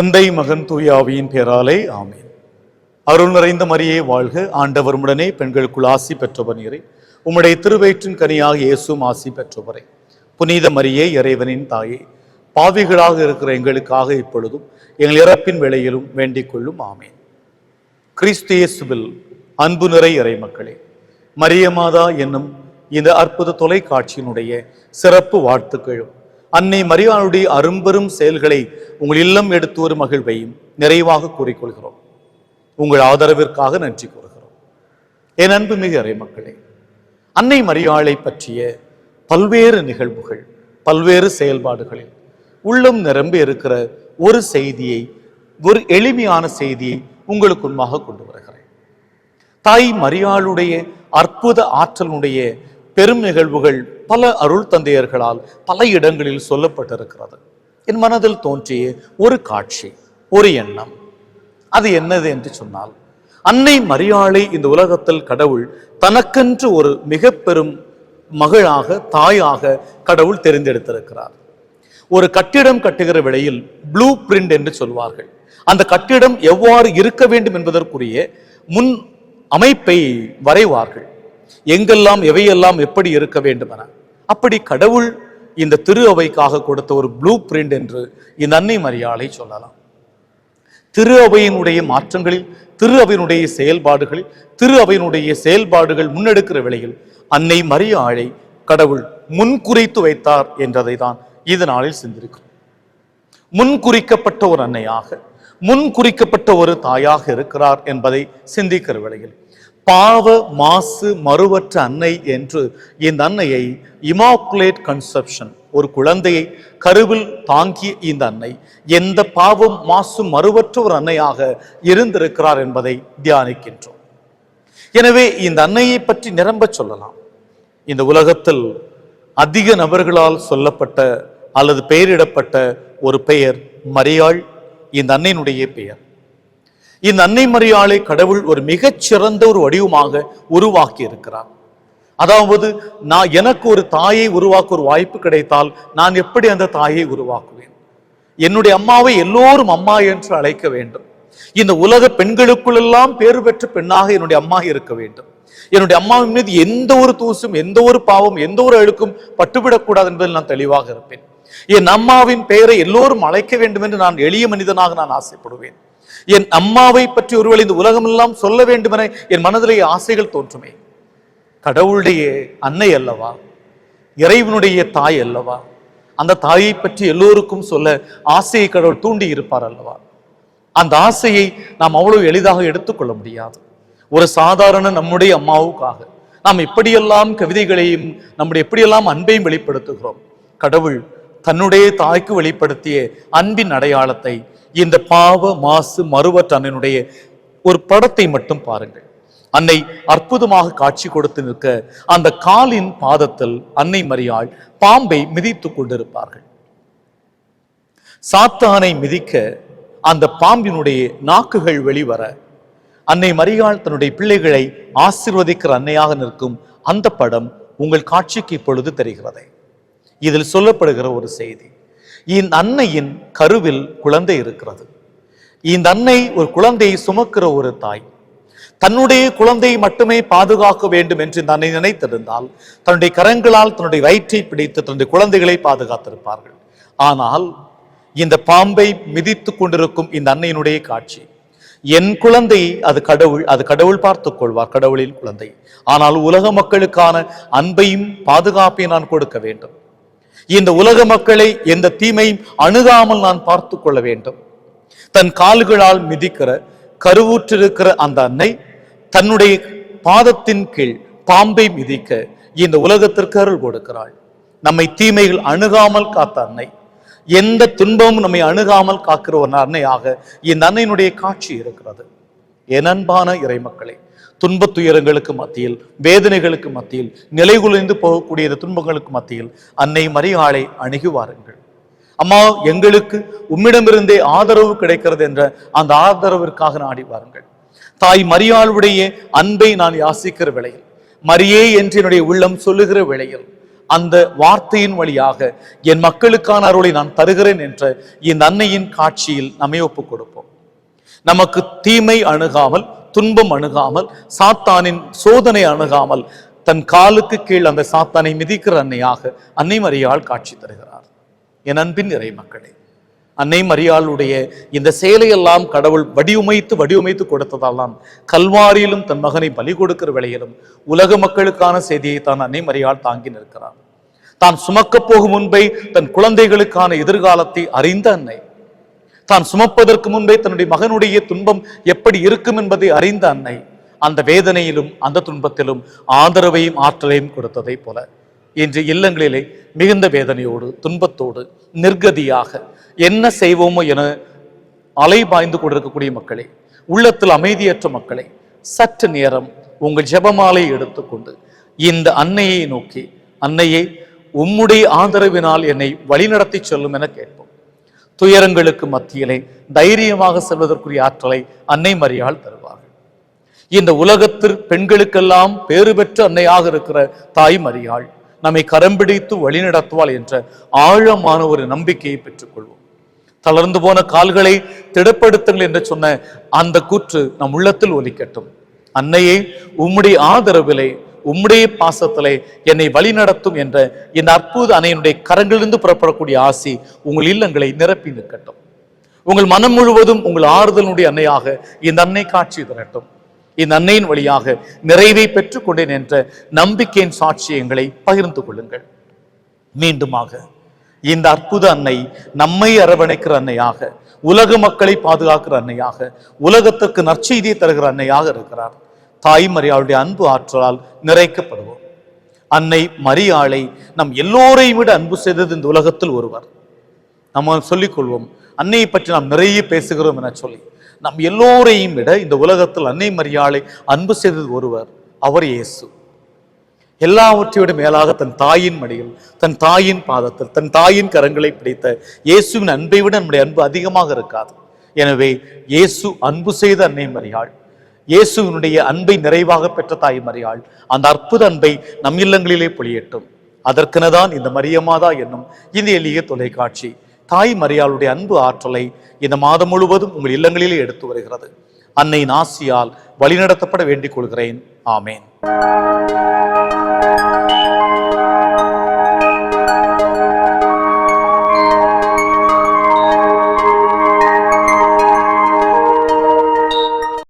தந்தை மகன் தூயாவியின் பேராலே ஆமேன். அருள் நிறைந்த மரியே வாழ்க ஆண்டவர் உடனே பெண்களுக்குள் ஆசி பெற்றவர் நீரை. உம்முடைய திருவயிற்றின் கனியாக இயேசும் ஆசி பெற்றவரே. புனித மரியே இறைவனின் தாயே பாவிகளாக இருக்கிற எங்களுக்காக இப்பொழுதும் எங்கள் இறப்பின் வேளையிலும் வேண்டிக் கொள்ளும் ஆமேன். கிறிஸ்து இயேசுவில் அன்பு நிறை இறை மக்களே மரியமாதா என்னும் இந்த அற்புத தொலைக்காட்சியினுடைய சிறப்பு வாழ்த்துக்களும் அன்னை மரியாளுடைய அரும்பெரும் செயல்களை உங்கள் இல்லம் எடுத்து ஒரு மகிழ்வையும் நிறைவாக கூறிக்கொள்கிறோம். உங்கள் ஆதரவிற்காக நன்றி கூறுகிறோம். என் அன்பு மிகு இறை மக்களே அன்னை மரியாளை பற்றிய பல்வேறு நிகழ்வுகள் பல்வேறு செயல்பாடுகளில் உள்ளம் நிரம்பி இருக்கிற ஒரு செய்தியை ஒரு எளிமையான செய்தியை உங்களுக்கு உண்மாக கொண்டு வருகிறேன். தாய் மரியாளுடைய அற்புத ஆற்றலுடைய பெரும் நிகழ்வுகள் பல அருள் தந்தையர்களால் பல இடங்களில் சொல்லப்பட்டிருக்கிறது. என் மனதில் தோன்றிய ஒரு காட்சி ஒரு எண்ணம். அது என்னது என்று சொன்னால் அன்னை மரியாளை இந்த உலகத்தில் கடவுள் தனக்கென்று ஒரு மிக பெரும் மகளாக தாயாக கடவுள் தெரிந்தெடுத்திருக்கிறார். ஒரு கட்டிடம் கட்டுகிற விலையில் ப்ளூ பிரிண்ட் என்று சொல்வார்கள். அந்த கட்டிடம் எவ்வாறு இருக்க வேண்டும் என்பதற்குரிய முன் அமைப்பை வரைவார்கள். எங்கெல்லாம் எவையெல்லாம் எப்படி இருக்க வேண்டும் என அப்படி கடவுள் இந்த திரு அவைக்காக கொடுத்த ஒரு ப்ளூ பிரிண்ட் என்று இந்த அன்னை மரியாளை சொல்லலாம். திரு அவையினுடைய மாற்றங்களில் திரு அவையினுடைய செயல்பாடுகளில் திரு அவையினுடைய செயல்பாடுகள் முன்னெடுக்கிற வேளையில் அன்னை மரியாளை கடவுள் முன்குறித்து வைத்தார் என்றதை தான் இது நாளில் சிந்திருக்கிறோம் முன்குறிக்கப்பட்ட ஒரு அன்னையாக முன்குறிக்கப்பட்ட ஒரு தாயாக இருக்கிறார் என்பதை சிந்திக்கிற வேளையில் பாவ மாசு மறுவற்ற அன்னை என்று இந்த அன்னையை இமாக்குலேட் கன்செப்ஷன் ஒரு குழந்தையை கருவில் தாங்கிய இந்த அன்னை எந்த பாவம் மாசு மறுவற்ற ஒரு அன்னையாக இருந்திருக்கிறார் என்பதை தியானிக்கின்றோம். எனவே இந்த அன்னையை பற்றி நிரம்ப சொல்லலாம். இந்த உலகத்தில் அதிக நபர்களால் சொல்லப்பட்ட அல்லது பெயரிடப்பட்ட ஒரு பெயர் மரியாள் இந்த அன்னையினுடைய பெயர். இந்த அன்னை மரியாளை கடவுள் ஒரு மிகச்சிறந்த ஒரு வடிவமாக உருவாக்கி இருக்கிறார் அதாவது நான் எனக்கு ஒரு தாயை உருவாக்க ஒரு வாய்ப்பு கிடைத்தால் நான் எப்படி அந்த தாயை உருவாக்குவேன்? என்னுடைய அம்மாவை எல்லோரும் அம்மா என்று அழைக்க வேண்டும். இந்த உலக பெண்களுக்குள்ளெல்லாம் பேறு பெற்ற பெண்ணாக என்னுடைய அம்மா இருக்க வேண்டும். என்னுடைய அம்மாவின் மீது எந்த ஒரு தூசும் எந்த ஒரு பாவம் எந்த ஒரு அழுக்கும் பட்டுவிடக்கூடாது என்பதில் நான் தெளிவாக இருப்பேன். என் அம்மாவின் பெயரை எல்லோரும் அழைக்க வேண்டும் என்று நான் எளிய மனிதனாக நான் ஆசைப்படுவேன். என் அம்மாவை பற்றி ஒருவேளை இந்த உலகமெல்லாம் சொல்ல வேண்டும் என என் மனதிலே ஆசைகள் தோன்றுமே. கடவுளுடைய அன்னை அல்லவா? இறைவனுடைய தாய் அல்லவா? அந்த தாயை பற்றி எல்லோருக்கும் சொல்ல ஆசையை கடவுள் தூண்டி இருப்பார் அல்லவா? அந்த ஆசையை நாம் அவ்வளவு எளிதாக எடுத்துக்கொள்ள முடியாது. ஒரு சாதாரண நம்முடைய அம்மாவுக்காக நாம் எப்படியெல்லாம் கவிதைகளையும் நம்முடைய எப்படியெல்லாம் அன்பையும் வெளிப்படுத்துகிறோம்? கடவுள் தன்னுடைய தாய்க்கு வெளிப்படுத்திய அன்பின் அடையாளத்தை இந்த பாவ மாசு மறுவற்ற அண்ணனுடைய ஒரு படத்தை மட்டும் பாருங்கள். அன்னை அற்புதமாக காட்சி கொடுத்து நிற்க அந்த காலின் பாதத்தில் அன்னை மரியாள் பாம்பை மிதித்துக் கொண்டிருப்பார்கள். சாத்தானை மிதிக்க அந்த பாம்பினுடைய நாக்குகள் வெளிவர அன்னை மரியாள் தன்னுடைய பிள்ளைகளை ஆசிர்வதிக்கிற அன்னையாக நிற்கும் அந்த படம் உங்கள் காட்சிக்கு இப்பொழுது தெரிகிறதே. இதில் சொல்லப்படுகிற ஒரு செய்தி. இந்த அன்னையின் கருவில் குழந்தை இருக்கிறது. இந்த அன்னை ஒரு குழந்தையை சுமக்கிற ஒரு தாய். தன்னுடைய குழந்தையை மட்டுமே பாதுகாக்க வேண்டும் என்று இந்த அன்னை நினைத்திருந்தால் தன்னுடைய கரங்களால் தன்னுடைய வயிற்றை பிடித்து தன்னுடைய குழந்தைகளை பாதுகாத்திருப்பார்கள். ஆனால் இந்த பாம்பை மிதித்துக் கொண்டிருக்கும் இந்த அன்னையினுடைய காட்சி என் குழந்தை அது கடவுள் அது கடவுள் பார்த்துக் கொள்வார் கடவுளின் குழந்தை. ஆனால் உலக மக்களுக்கான அன்பையும் பாதுகாப்பையும் நான் கொடுக்க வேண்டும். இந்த உலக மக்களை எந்த தீமையும் அணுகாமல் நான் பார்த்து கொள்ள வேண்டும். தன் கால்களால் மிதிக்கிற கருவூற்றிருக்கிற அந்த அன்னை தன்னுடைய பாதத்தின் கீழ் பாம்பை மிதிக்க இந்த உலகத்திற்கு அருள் கொடுக்கிறாள். நம்மை தீமைகள் அணுகாமல் காத்த அன்னை எந்த துன்பமும் நம்மை அணுகாமல் காக்கிற ஒரு அன்னையாக இந்த அன்னையினுடைய காட்சி இருக்கிறது. என் அன்பான இறைமக்களே துன்பத் துயரங்களுக்கு மத்தியில் வேதனைகளுக்கு மத்தியில் நிலைகுலைந்து போகக்கூடிய இந்த துன்பங்களுக்கு மத்தியில் அன்னை மரியாளை அணுகி வாருங்கள் அம்மா எங்களுக்கு உம்மிடமிருந்தே ஆதரவு கிடைக்கிறது என்ற அந்த ஆதரவிற்காக நாடி வாருங்கள். தாய் மரியாளுடைய அன்பை நான் யாசிக்கிற வேளையில் மரியே என்று என்னுடைய உள்ளம் சொல்லுகிற வேளையில் அந்த வார்த்தையின் வழியாக என் மக்களுக்கான அருளை நான் தருகிறேன் என்ற இந்த அன்னையின் காட்சியில் நம்மை ஒப்புக் கொடுப்போம் நமக்கு தீமை அணுகாமல் துன்பம் அணுகாமல் சாத்தானின் சோதனை அணுகாமல் தன் காலுக்கு கீழ் அந்த சாத்தானை மிதிக்கிற அன்னையாக அன்னை மரியாள் காட்சி தருகிறார். என் அன்பின் இறை மக்களே அன்னை மரியாளுடைய இந்த செயலையெல்லாம் கடவுள் வடிவமைத்து வடிவமைத்து கொடுத்ததால் தான் கல்வாரியிலும் தன் மகனை பலி கொடுக்கிற வேளையிலும் உலக மக்களுக்கான செய்தியை தான் அன்னை மரியாள் தாங்கி நிற்கிறார் தான் சுமக்கப் போகும் முன்பை தன் குழந்தைகளுக்கான எதிர்காலத்தை அறிந்த அன்னை தான் சுமப்பதற்கு முன்பே தன்னுடைய மகனுடைய துன்பம் எப்படி இருக்கும் என்பதை அறிந்த அன்னை அந்த வேதனையிலும் அந்த துன்பத்திலும் ஆதரவையும் ஆற்றலையும் கொடுத்ததை போல. இன்று இல்லங்களிலே மிகுந்த வேதனையோடு துன்பத்தோடு நிர்கதியாக என்ன செய்வோமோ என அலைபாய்ந்து கொண்டிருக்கக்கூடிய மக்களே உள்ளத்தில் அமைதியற்ற மக்களே சற்று நேரம் உங்கள் ஜெபமாலை எடுத்துக்கொண்டு இந்த அன்னையை நோக்கி அன்னையை உம்முடைய ஆதரவினால் என்னை வழிநடத்தி சொல்லும் என கேட்போம். துயரங்களுக்கு மத்தியிலே தைரியமாக செல்வதற்குரிய ஆற்றலை அன்னை மரியாள் தருவார்கள். இந்த உலகத்தில் பெண்களுக்கெல்லாம் பேறு பெற்ற அன்னையாக இருக்கிற தாய் மரியாள் நம்மை கரம்பிடித்து வழிநடத்துவாள் என்ற ஆழமான ஒரு நம்பிக்கையை பெற்றுக்கொள்வோம். தளர்ந்து போன கால்களை திடப்படுத்துங்கள் என்று சொன்ன அந்த கூற்று நம் உள்ளத்தில் ஒலிக்கட்டும். அன்னையே உம்முடைய ஆதரவிலே உம்முடைய பாசத்திலே என்னை வழிநடத்தும் என்ற இந்த அற்புத அணையினுடைய கரங்களிலிருந்து புறப்படக்கூடிய ஆசி உங்கள் இல்லங்களை நிரப்பி நிற்கட்டும். உங்கள் மனம் முழுவதும் உங்கள் ஆறுதலுடைய அன்னையாக இந்த அன்னை காட்சி தரட்டும். இந்த அன்னையின் வழியாக நிறைவை பெற்றுக் கொண்டேன் என்ற நம்பிக்கையின் சாட்சியங்களை பகிர்ந்து கொள்ளுங்கள். மீண்டுமாக இந்த அற்புத அன்னை நம்மை அரவணைக்கிற அன்னையாக உலக மக்களை பாதுகாக்கிற அன்னையாக உலகத்திற்கு நற்செய்தியை தருகிற அன்னையாக இருக்கிறார். தாய் மரியாளுடைய அன்பு ஆற்றலால் நிறைக்கப்படுவோம். அன்னை மரியாளை நம் எல்லோரையும் விட அன்பு செய்தது இந்த உலகத்தில் ஒருவர். நம்ம சொல்லிக் கொள்வோம் அன்னையை பற்றி நாம் நிறைய பேசுகிறோம் என சொல்லி நம் எல்லோரையும் விட இந்த உலகத்தில் அன்னை மரியாளை அன்பு செய்தது ஒருவர் அவர் இயேசு. எல்லாவற்றையோட மேலாக தன் தாயின் மடியில் தன் தாயின் பாதத்தில் தன் தாயின் கரங்களை பிடித்த இயேசுவின் அன்பை விட நம்முடைய அன்பு அதிகமாக இருக்காது. எனவே இயேசு அன்பு செய்த அன்னை மரியாள். இயேசுவினுடைய அன்பை நிறைவாக பெற்ற தாய் மரியாள் அந்த அற்புத அன்பை நம் இல்லங்களிலே பொழியட்டும். அதற்கெனதான் இந்த மரியமாதா என்னும் இந்த எளிய தொலைக்காட்சி தாய் மரியாளுடைய அன்பு ஆற்றலை இந்த மாதம் முழுவதும் உங்கள் இல்லங்களிலே எடுத்து வருகிறது. அன்னை நாசியால் வழிநடத்தப்பட வேண்டிக் கொள்கிறேன். ஆமேன்.